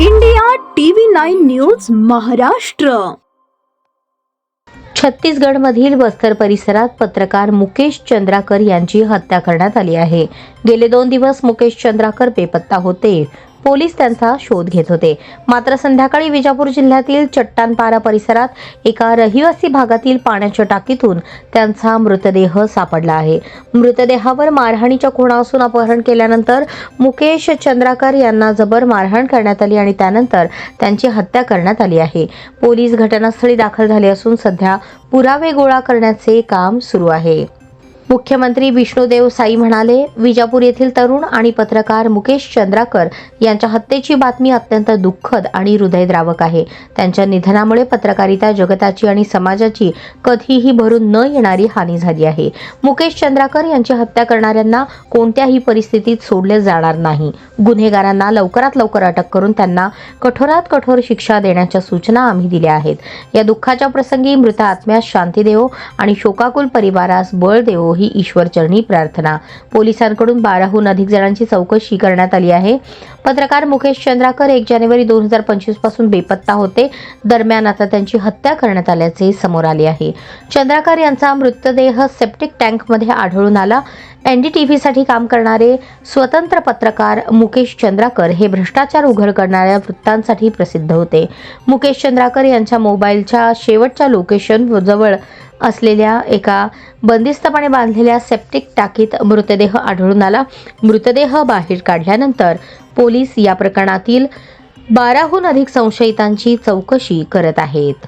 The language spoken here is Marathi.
India TV nine news Maharashtra. छत्तीसगडमधील Bastar परिसरात पत्रकार मुकेश चंद्राकर यांची हत्या करण्यात आली आहे. गेले दोन दिवस मुकेश चंद्राकर बेपत्ता होते. पोलीस त्यांचा शोध घेत होते. मात्र संध्याकाळी विजापूर जिल्ह्यातील चट्टानपारा परिसरात एका रहिवासी भागातील पाण्याच्या टाकीतून त्यांचा मृतदेह सापडला आहे. मृतदेहावर मारहाणीच्या खुणा असून अपहरण केल्यानंतर मुकेश चंद्राकर यांना जबर मारहाण करण्यात आली आणि त्यानंतर त्यांची हत्या करण्यात आली आहे. पोलीस घटनास्थळी दाखल झाले असून सध्या पुरावे गोळा करण्याचे काम सुरू आहे. मुख्यमंत्री विष्णुदेव साई म्हणाले विजापूर येथील तरुण आणि पत्रकार मुकेश चंद्राकर यांच्या हत्येची बातमी अत्यंत दुःखद आणि हृदयद्रावक आहे. त्यांच्या निधनामुळे पत्रकारिता जगताची आणि समाजाची कधीही भरून न येणारी हानी झाली आहे. मुकेश चंद्राकर यांची हत्या करणाऱ्यांना कोणत्याही परिस्थितीत सोडले जाणार नाही. गुन्हेगारांना लवकरात लवकर अटक करून त्यांना कठोरात कठोर शिक्षा देण्याच्या सूचना आम्ही दिल्या आहेत. या दुःखाच्या प्रसंगी मृत आत्म्यास शांती देवो आणि शोकाकुल परिवारास बळ देवो ही ईश्वरचरणी प्रार्थना. पोलिसांकडून बाराहून अधिक जणांची चौकशी करण्यात आली आहे. पत्रकार मुकेश चंद्राकर एक जानेवारी दोन हजार पंचवीसपासून बेपत्ता होते. दरम्यान आता त्यांची हत्या करण्यात आल्याचे समोर आले आहे. चंद्राकर यांचा मृतदेह सेप्टिक टँकमध्ये आढळून आला. एनडीटीव्हीसाठी काम करणारे स्वतंत्र पत्रकार मुकेश चंद्राकर हे भ्रष्टाचार उघड करणाऱ्या वृत्तांसाठी प्रसिद्ध होते. मुकेश चंद्राकर यांच्या मोबाईलच्या शेवटच्या लोकेशन जवळ असलेल्या एका बंदिस्तपणे बांधलेल्या सेप्टिक टाकीत मृतदेह आढळून आला. मृतदेह बाहेर काढल्यानंतर पोलीस या प्रकरणातील बाराहून अधिक संशयितांची चौकशी करत आहेत.